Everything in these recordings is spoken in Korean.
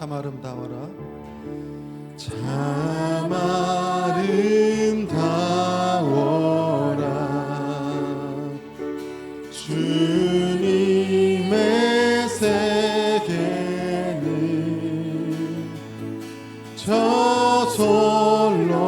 참 아름다워라. 참 아름다워라. 주님의 세계는 저 솔로몬의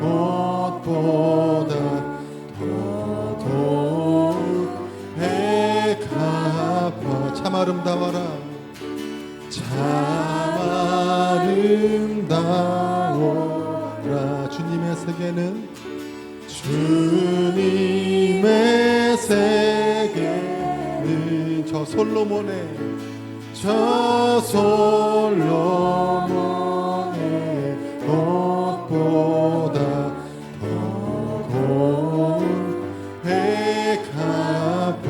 꽃보다 더더욱 백합화 참 아름다워라 주님의 세계는 저 솔로몬의 저 솔로몬의 꽃보다 더 고운 백합화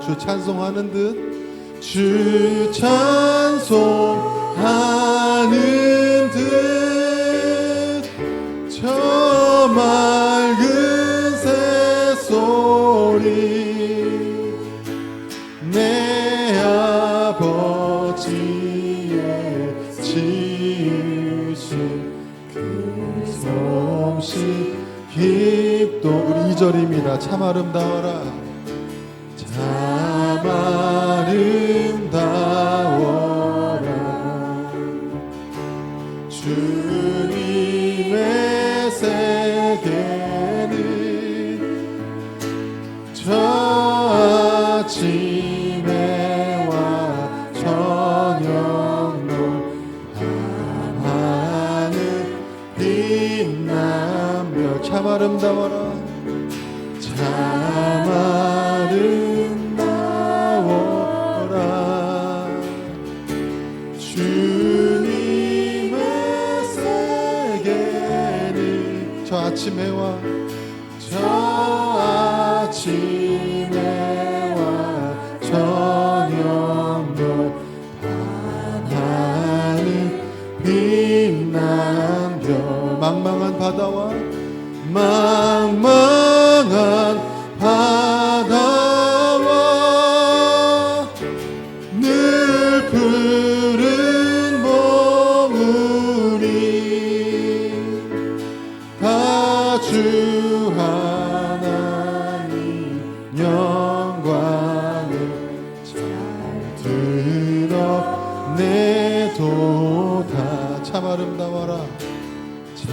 주 찬송하는 듯 주 찬송하는 듯저 맑 우리 이절입니다참 아름다워라 저 아침 해와 저 아침 해와 저녁도 밤하늘 빛난 별 망망한 바다와 망망 영광을 잘 드러내도다 참 아름다워라. 참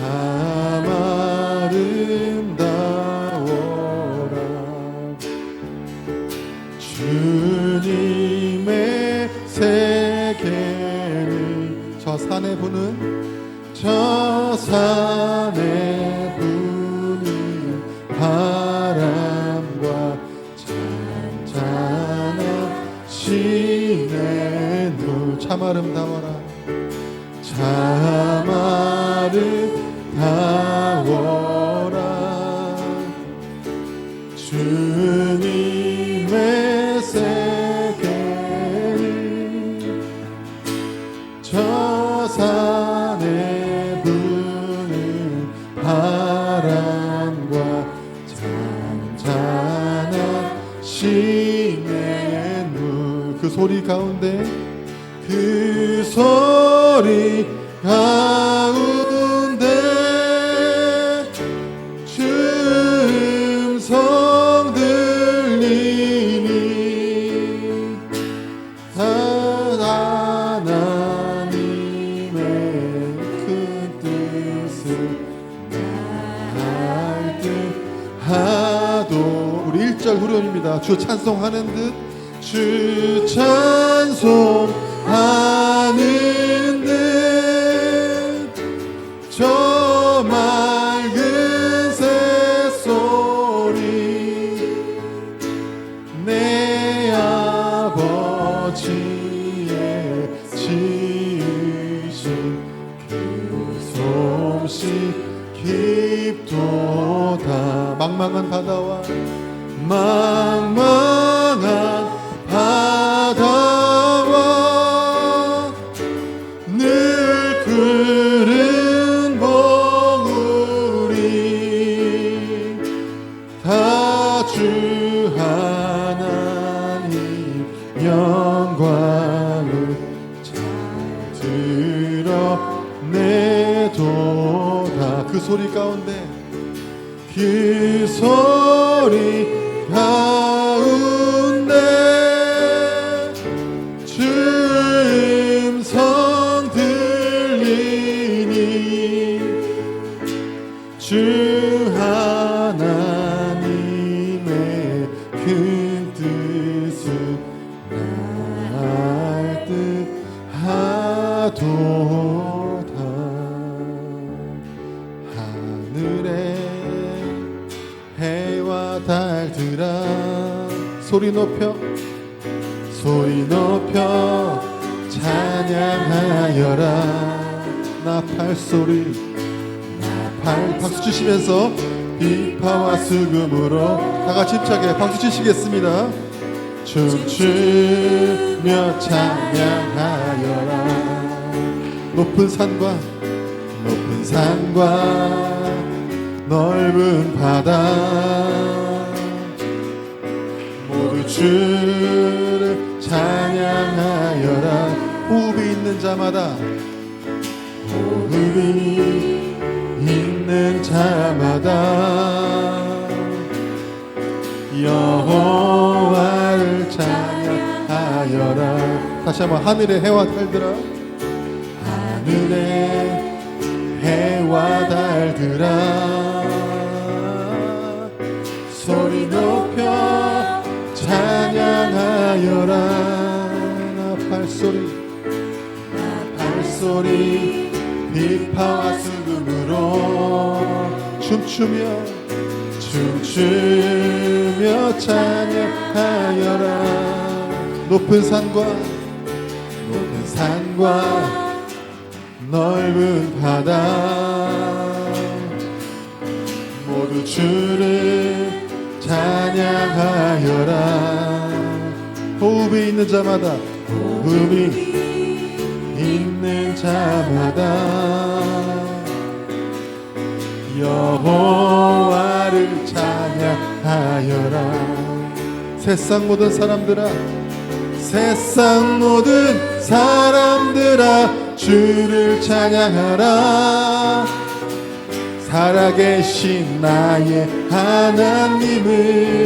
아름다워라. 주님의 세계를 저 산에 부는 저 산 참 아름다워라. 참 아름다워라. 주님의 세계는 저 산에 부는 바람과 잔잔한 시내물. 그 소리 가운데 그 소리 가운데 주 음성 들리니 하나님의 큰 뜻을 알듯 하도 우리 1절 후렴입니다. 주 찬송하는 듯 주 찬송 망망한 바다와 망망한 바다와 늘 푸른 봉우리 다 주 하나님 영광을 잘 들어 내도다. 그 소리 가운데 그 소리 가 해와 달들아. 소리 높여 소리 높여 찬양하여라. 나팔 소리 발 박수 치시면서 비파와 수금으로 다 같이 힘차게 박수 치시겠습니다. 춤추며 찬양하여라. 높은 산과 높은 산과 넓은 바다. 모두 주를 찬양하여라. 호흡이 있는 자마다. 호흡이 있는 자마다. 여호와를 찬양하여라. 다시 한번 하늘의 해와 달들아. 하늘의 해와 달들아 하여라. 발소리 발소리. 비파와 수금으로 춤추며 춤추며 찬양하여라. 높은 산과 높은 산과 넓은 바다. 모두 주를 찬양하여라 호흡이 있는 자마다 호흡이 있는 자마다. 여호와를 찬양하여라. 세상 모든 사람들아 세상 모든 사람들아 주를 찬양하라. 살아계신 나의 하나님을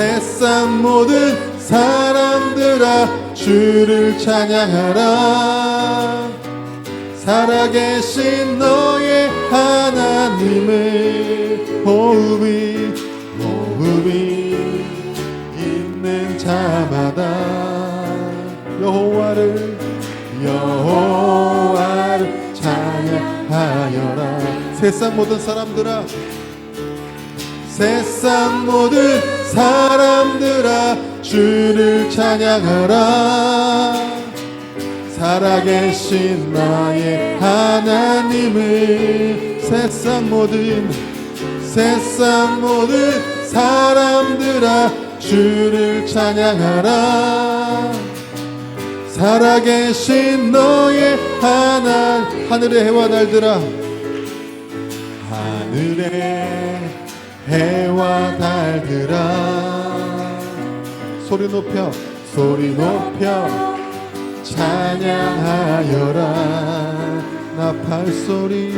세상 모든 사람들아 주를 찬양하라. 살아계신 너의 하나님을 호흡이 호흡이 있는 자마다. 여호와를 여호와를 찬양하여라. 세상 모든 사람들아 세상 모든 사람들아 주를 찬양하라. 살아계신 나의 하나님을 세상 모든 세상 모든 사람들아 주를 찬양하라. 살아계신 너의 하나 하늘의 해와 달들아. 하늘의 해와 달들아. 소리 높여 소리 높여. 찬양하여라. 나 발소리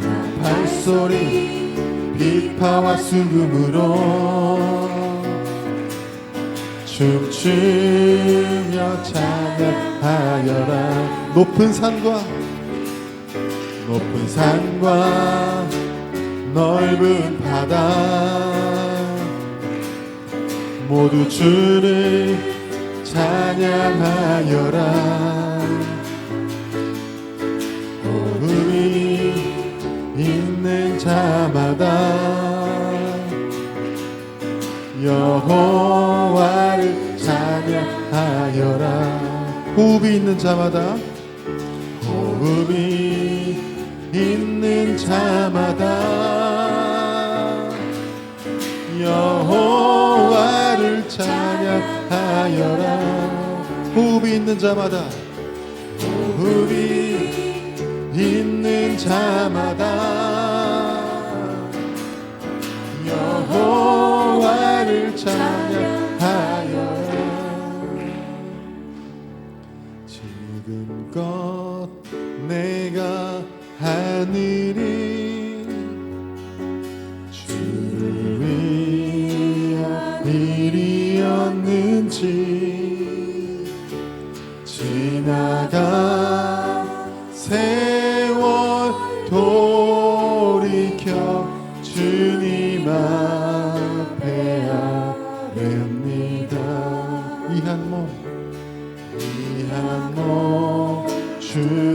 나 발소리. 비파와 수금으로. 춤추며 찬양하여라. 높은 산과 높은 산과 넓은 바다. 모두 주를 찬양하여라. 호흡이 있는 자마다 여호와를 찬양하여라. 호흡이 있는 자마다. 호흡이 있는 자마다 여호와를 찬양하여라. 호흡이 있는 자마다. 호흡이 있는 자마다. 여호와를 찬양 주님 앞에 아릅니다. 이한 몸 이한 몸 주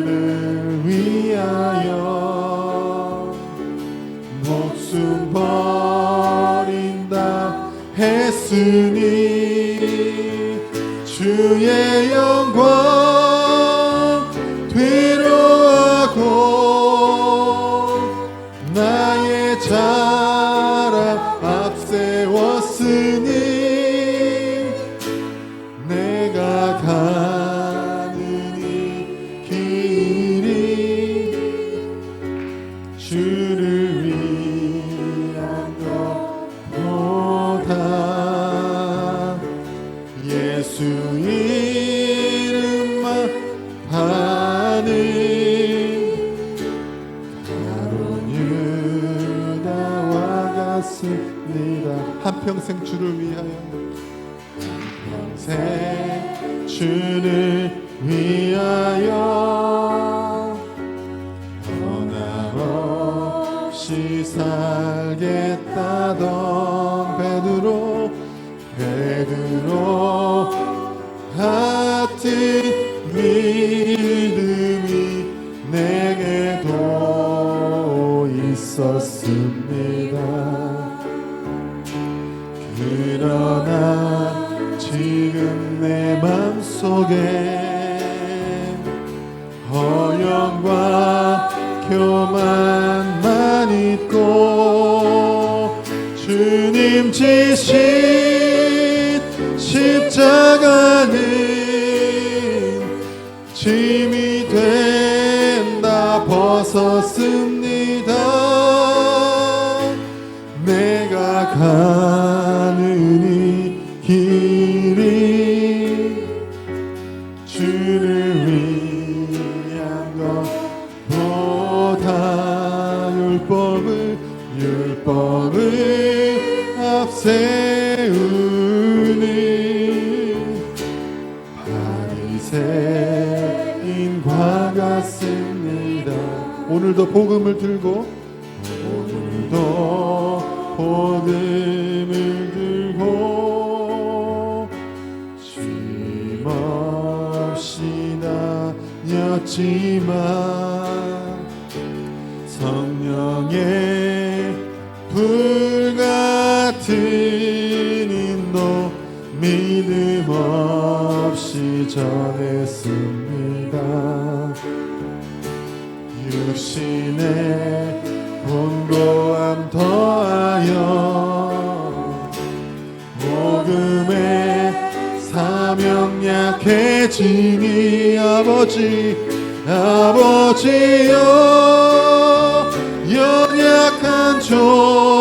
없이 살겠다던 베드로 베드로 같은 믿음이 내게도 있었습니다. 그러나 지금 내 맘속에 허영과 교만 만 있고 주님 지신 십자가는 짐이 된다 벗었습니다. 내가 가 바리새인과 같습니다. 오늘도 복음을 들고 오늘도 복음을 들고 쉼없이 다녔지만 성령의 불 없이 전했습니다. 육신의 본고함 더하여 복음의 사명 약해지니 아버지 아버지여 연약한 종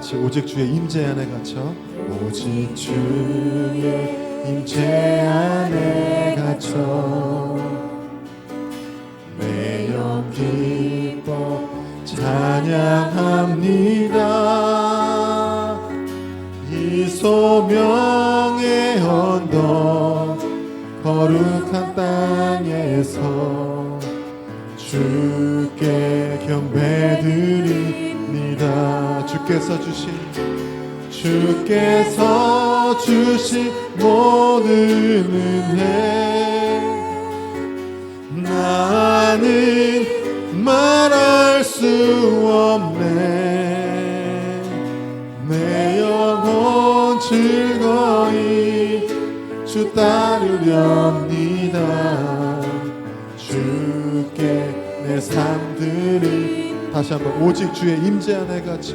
같이 오직 주의 임재 안에 갇혀. 오직 주의 임재 안에 갇혀. 매영 기뻐 찬양합니다. 이 소명의 언덕 거룩한 땅에서 주께 경배드립니다 주께서 주신 주께서 주신 모든 은혜. 나는 말할 수 없네. 내 영혼 즐거이 주 따르렵니다. 주께 내 삶들을 다시 한번 오직 주의 임재 안에 갇혀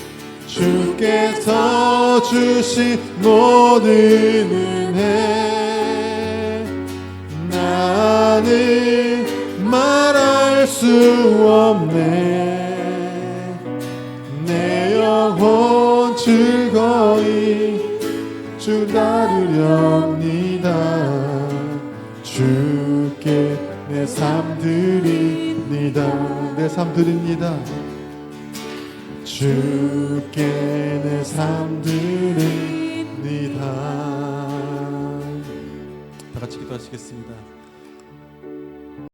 주께서 주신 모든 은혜. 나는 말할 수 없네. 내 영혼 즐거이 주 따르렵니다. 주께 내 삶 드립니다. 내 삶 드립니다 주께 내 삶 드립니다. 다 같이 기도하시겠습니다